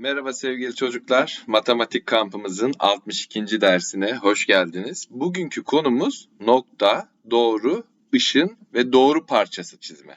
Merhaba sevgili çocuklar. Matematik kampımızın 62. dersine hoş geldiniz. Bugünkü konumuz nokta, doğru, ışın ve doğru parçası çizme.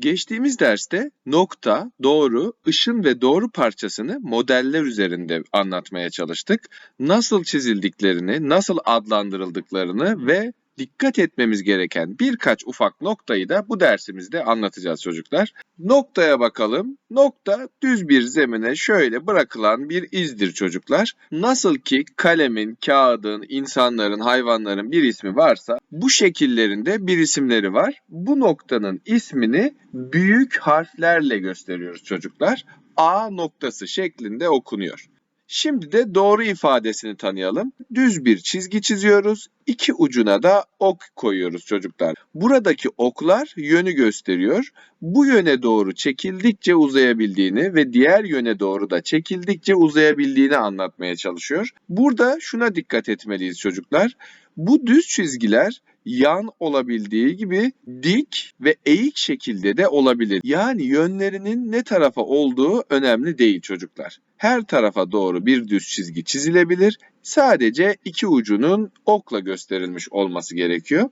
Geçtiğimiz derste nokta, doğru, ışın ve doğru parçasını modeller üzerinde anlatmaya çalıştık. Nasıl çizildiklerini, nasıl adlandırıldıklarını ve dikkat etmemiz gereken birkaç ufak noktayı da bu dersimizde anlatacağız çocuklar. Noktaya bakalım. Nokta düz bir zemine şöyle bırakılan bir izdir çocuklar. Nasıl ki kalemin, kağıdın, insanların, hayvanların bir ismi varsa bu şekillerinde bir isimleri var. Bu noktanın ismini büyük harflerle gösteriyoruz çocuklar. A noktası şeklinde okunuyor. Şimdi de doğru ifadesini tanıyalım. Düz bir çizgi çiziyoruz. İki ucuna da ok koyuyoruz çocuklar. Buradaki oklar yönü gösteriyor. Bu yöne doğru çekildikçe uzayabildiğini ve diğer yöne doğru da çekildikçe uzayabildiğini anlatmaya çalışıyor. Burada şuna dikkat etmeliyiz çocuklar. Bu düz çizgiler yan olabildiği gibi dik ve eğik şekilde de olabilir. Yani yönlerinin ne tarafa olduğu önemli değil çocuklar. Her tarafa doğru bir düz çizgi çizilebilir. Sadece iki ucunun okla gösterilmiş olması gerekiyor.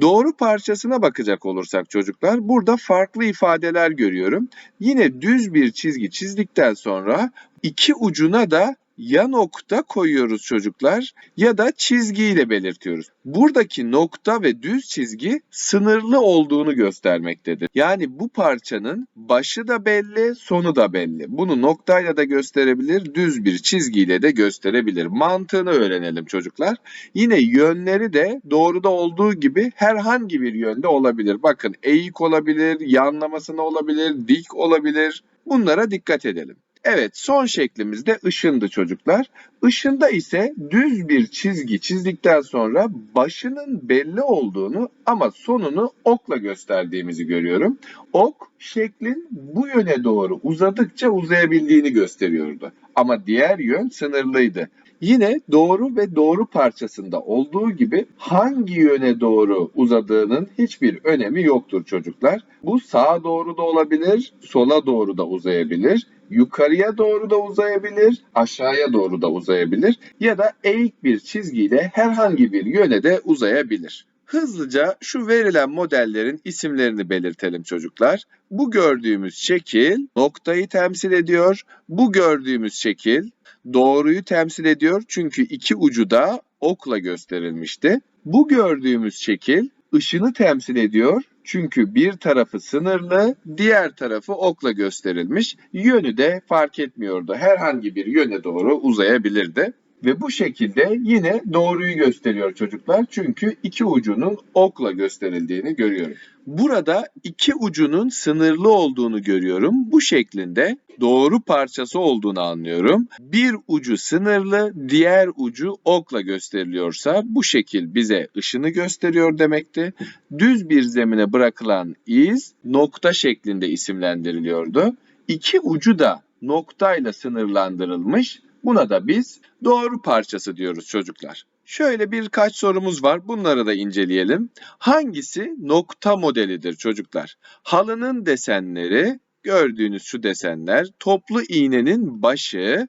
Doğru parçasına bakacak olursak çocuklar burada farklı ifadeler görüyorum. Yine düz bir çizgi çizdikten sonra iki ucuna da ya nokta koyuyoruz çocuklar ya da çizgiyle belirtiyoruz. Buradaki nokta ve düz çizgi sınırlı olduğunu göstermektedir. Yani bu parçanın başı da belli, sonu da belli. Bunu noktayla da gösterebilir, düz bir çizgiyle de gösterebilir. Mantığını öğrenelim çocuklar. Yine yönleri de doğruda olduğu gibi herhangi bir yönde olabilir. Bakın eğik olabilir, yanlamasına olabilir, dik olabilir. Bunlara dikkat edelim. Evet son şeklimiz de ışındı çocuklar. Işında ise düz bir çizgi çizdikten sonra başının belli olduğunu ama sonunu okla gösterdiğimizi görüyorum. Ok şeklin bu yöne doğru uzadıkça uzayabildiğini gösteriyordu. Ama diğer yön sınırlıydı. Yine doğru ve doğru parçasında olduğu gibi hangi yöne doğru uzadığının hiçbir önemi yoktur çocuklar. Bu sağa doğru da olabilir, sola doğru da uzayabilir yukarıya doğru da uzayabilir, aşağıya doğru da uzayabilir ya da eğik bir çizgiyle herhangi bir yöne de uzayabilir. Hızlıca şu verilen modellerin isimlerini belirtelim çocuklar. Bu gördüğümüz şekil noktayı temsil ediyor. Bu gördüğümüz şekil doğruyu temsil ediyor çünkü iki ucu da okla gösterilmişti. Bu gördüğümüz şekil ışını temsil ediyor çünkü bir tarafı sınırlı, diğer tarafı okla gösterilmiş. Yönü de fark etmiyordu. Herhangi bir yöne doğru uzayabilirdi. Ve bu şekilde yine doğruyu gösteriyor çocuklar. Çünkü iki ucunun okla gösterildiğini görüyorum. Burada iki ucunun sınırlı olduğunu görüyorum. Bu şeklinde doğru parçası olduğunu anlıyorum. Bir ucu sınırlı, diğer ucu okla gösteriliyorsa bu şekil bize ışını gösteriyor demekti. Düz bir zemine bırakılan iz nokta şeklinde isimlendiriliyordu. İki ucu da noktayla sınırlandırılmış. Buna da biz doğru parçası diyoruz çocuklar. Şöyle birkaç sorumuz var. Bunları da inceleyelim. Hangisi nokta modelidir çocuklar? Halının desenleri, gördüğünüz şu desenler, toplu iğnenin başı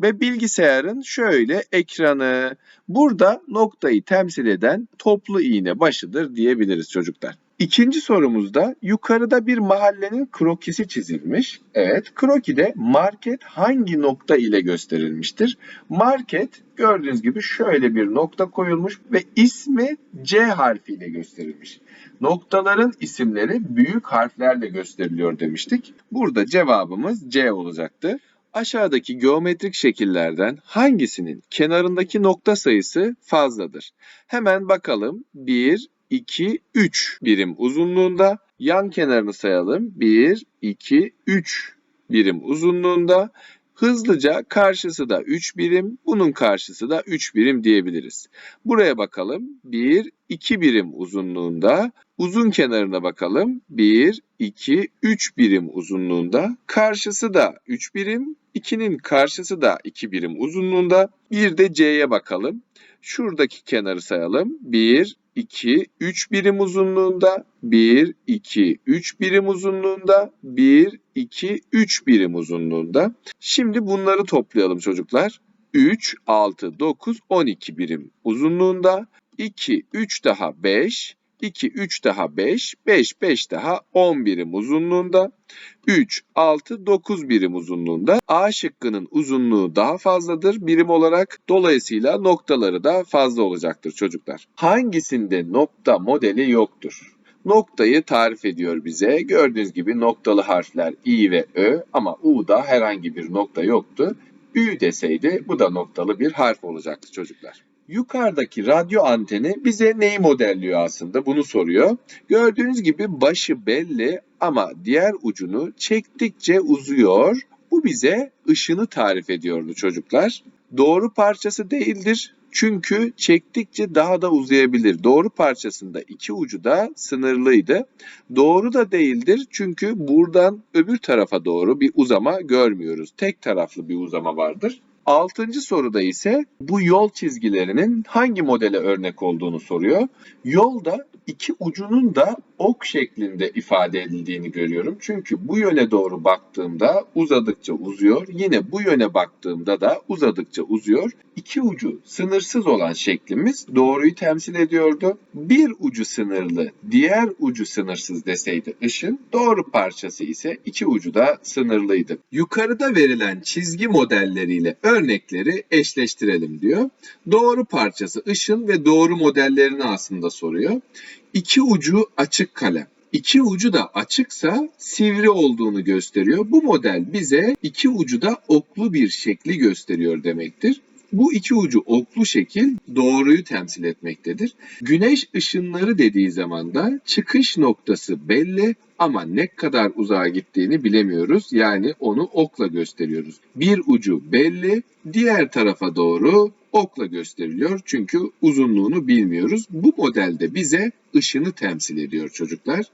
ve bilgisayarın şöyle ekranı. Burada noktayı temsil eden toplu iğne başıdır diyebiliriz çocuklar. İkinci sorumuzda yukarıda bir mahallenin krokisi çizilmiş. Evet, krokide market hangi nokta ile gösterilmiştir? Market gördüğünüz gibi şöyle bir nokta koyulmuş ve ismi C harfiyle gösterilmiş. Noktaların isimleri büyük harflerle gösteriliyor demiştik. Burada cevabımız C olacaktı. Aşağıdaki geometrik şekillerden hangisinin kenarındaki nokta sayısı fazladır? Hemen bakalım. 1, 2, 3 birim uzunluğunda. Yan kenarını sayalım. 1, 2, 3 birim uzunluğunda. Hızlıca karşısı da 3 birim, bunun karşısı da 3 birim diyebiliriz. Buraya bakalım. 1, 2 birim uzunluğunda. Uzun kenarına bakalım. 1, 2, 3 birim uzunluğunda. Karşısı da 3 birim. 2'nin karşısı da 2 birim uzunluğunda. Bir de C'ye bakalım. Şuradaki kenarı sayalım. 1, 2, 3 birim uzunluğunda, 1, 2, 3 birim uzunluğunda, 1, 2, 3 birim uzunluğunda. Şimdi bunları toplayalım çocuklar. 3, 6, 9, 12 birim uzunluğunda. 2, 3 daha 5, 2, 3 daha 5, 5, 5 daha 10 birim uzunluğunda. 3, 6, 9 birim uzunluğunda. A şıkkının uzunluğu daha fazladır birim olarak. Dolayısıyla noktaları da fazla olacaktır çocuklar. Hangisinde nokta modeli yoktur? Noktayı tarif ediyor bize. Gördüğünüz gibi noktalı harfler i ve ö ama u'da herhangi bir nokta yoktu. Ü deseydi bu da noktalı bir harf olacaktı çocuklar. Yukarıdaki radyo anteni bize neyi modelliyor aslında bunu soruyor. Gördüğünüz gibi başı belli ama diğer ucunu çektikçe uzuyor. Bu bize ışını tarif ediyordu çocuklar. Doğru parçası değildir. Çünkü çektikçe daha da uzayabilir. Doğru parçasında iki ucu da sınırlıydı. Doğru da değildir çünkü buradan öbür tarafa doğru bir uzama görmüyoruz. Tek taraflı bir uzama vardır. Altıncı soruda ise bu yol çizgilerinin hangi modele örnek olduğunu soruyor. Yolda iki ucunun da ok şeklinde ifade edildiğini görüyorum. Çünkü bu yöne doğru baktığımda uzadıkça uzuyor. Yine bu yöne baktığımda da uzadıkça uzuyor. İki ucu sınırsız olan şeklimiz doğruyu temsil ediyordu. Bir ucu sınırlı, diğer ucu sınırsız deseydi ışın, doğru parçası ise iki ucu da sınırlıydı. Yukarıda verilen çizgi modelleriyle örnekleri eşleştirelim diyor. Doğru parçası ışın ve doğru modellerini aslında soruyor. İki ucu açık kalem. İki ucu da açıksa sivri olduğunu gösteriyor. Bu model bize iki ucu da oklu bir şekli gösteriyor demektir. Bu iki ucu oklu şekil doğruyu temsil etmektedir. Güneş ışınları dediği zaman da çıkış noktası belli ama ne kadar uzağa gittiğini bilemiyoruz. Yani onu okla gösteriyoruz. Bir ucu belli, diğer tarafa doğru okla gösteriliyor. Çünkü uzunluğunu bilmiyoruz. Bu modelde bize ışını temsil ediyor çocuklar.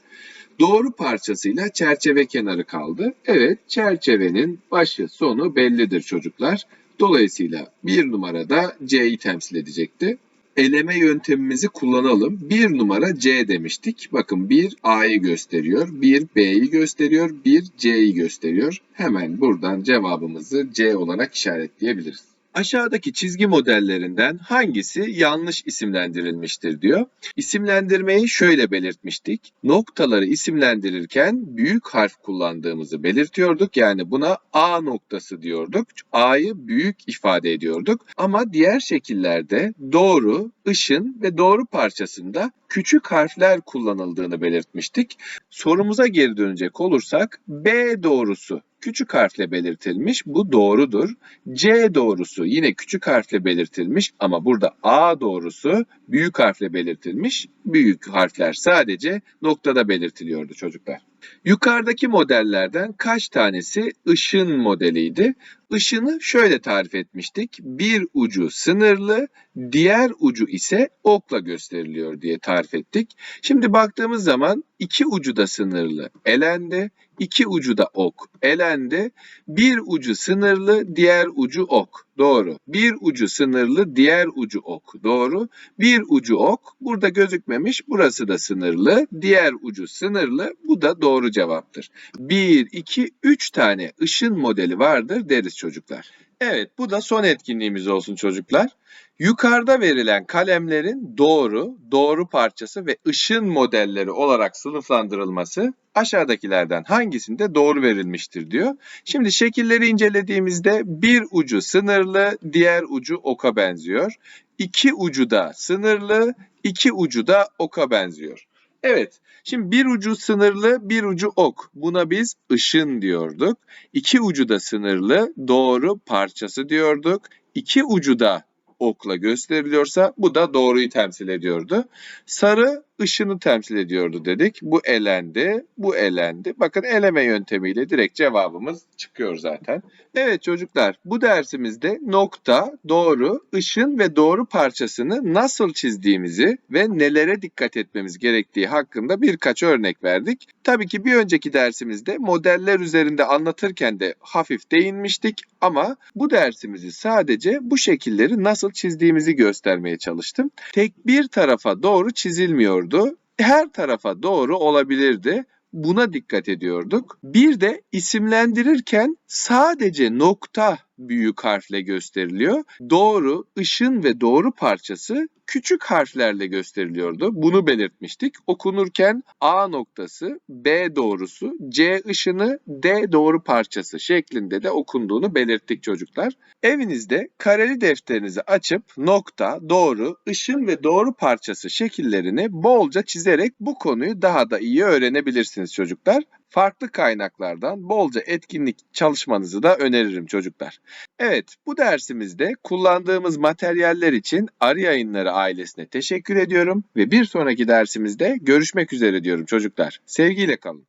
Doğru parçasıyla çerçeve kenarı kaldı. Evet, çerçevenin başı sonu bellidir çocuklar. Dolayısıyla bir numarada C'yi temsil edecekti. Eleme yöntemimizi kullanalım. Bir numara C demiştik. Bakın bir A'yı gösteriyor, bir B'yi gösteriyor, bir C'yi gösteriyor. Hemen buradan cevabımızı C olarak işaretleyebiliriz. Aşağıdaki çizgi modellerinden hangisi yanlış isimlendirilmiştir diyor. İsimlendirmeyi şöyle belirtmiştik. Noktaları isimlendirirken büyük harf kullandığımızı belirtiyorduk. Yani buna A noktası diyorduk. A'yı büyük ifade ediyorduk. Ama diğer şekillerde doğru, ışın ve doğru parçasında küçük harfler kullanıldığını belirtmiştik. Sorumuza geri dönecek olursak B doğrusu küçük harfle belirtilmiş. Bu doğrudur. C doğrusu yine küçük harfle belirtilmiş ama burada A doğrusu büyük harfle belirtilmiş. Büyük harfler sadece noktada belirtiliyordu çocuklar. Yukarıdaki modellerden kaç tanesi ışın modeliydi? Işını şöyle tarif etmiştik. Bir ucu sınırlı, diğer ucu ise okla gösteriliyor diye tarif ettik. Şimdi baktığımız zaman iki ucu da sınırlı, elendi. iki ucu da ok, elendi. Bir ucu sınırlı, diğer ucu ok. Doğru. Bir ucu sınırlı, diğer ucu ok. Doğru. Bir ucu ok. Burada gözükmemiş. Burası da sınırlı. Diğer ucu sınırlı. Bu da doğru cevaptır. 1, 2, 3 tane ışın modeli vardır deriz çocuklar. Evet bu da son etkinliğimiz olsun çocuklar. Yukarıda verilen kalemlerin doğru, doğru parçası ve ışın modelleri olarak sınıflandırılması aşağıdakilerden hangisinde doğru verilmiştir diyor. Şimdi şekilleri incelediğimizde bir ucu sınırlı, diğer ucu oka benziyor. İki ucu da sınırlı, iki ucu da oka benziyor. Evet, şimdi bir ucu sınırlı, bir ucu ok. Buna biz ışın diyorduk. İki ucu da sınırlı, doğru parçası diyorduk. İki ucu da okla gösteriliyorsa bu da doğruyu temsil ediyordu. Sarı ışını temsil ediyordu dedik. Bu elendi, bu elendi. Bakın eleme yöntemiyle direkt cevabımız çıkıyor zaten. Evet çocuklar, bu dersimizde nokta, doğru, ışın ve doğru parçasını nasıl çizdiğimizi ve nelere dikkat etmemiz gerektiği hakkında birkaç örnek verdik. Tabii ki bir önceki dersimizde modeller üzerinde anlatırken de hafif değinmiştik ama bu dersimizi sadece bu şekilleri nasıl çizdiğimizi göstermeye çalıştım. Tek bir tarafa doğru çizilmiyordu. Her tarafa doğru olabilirdi. Buna dikkat ediyorduk. Bir de isimlendirirken sadece nokta büyük harfle gösteriliyor. Doğru, ışın ve doğru parçası küçük harflerle gösteriliyordu. Bunu belirtmiştik. Okunurken A noktası, B doğrusu, C ışını, D doğru parçası şeklinde de okunduğunu belirttik çocuklar. Evinizde kareli defterinizi açıp nokta, doğru, ışın ve doğru parçası şekillerini bolca çizerek bu konuyu daha da iyi öğrenebilirsiniz çocuklar. Farklı kaynaklardan bolca etkinlik çalışmanızı da öneririm çocuklar. Evet, bu dersimizde kullandığımız materyaller için Arı Yayınları ailesine teşekkür ediyorum ve bir sonraki dersimizde görüşmek üzere diyorum çocuklar. Sevgiyle kalın.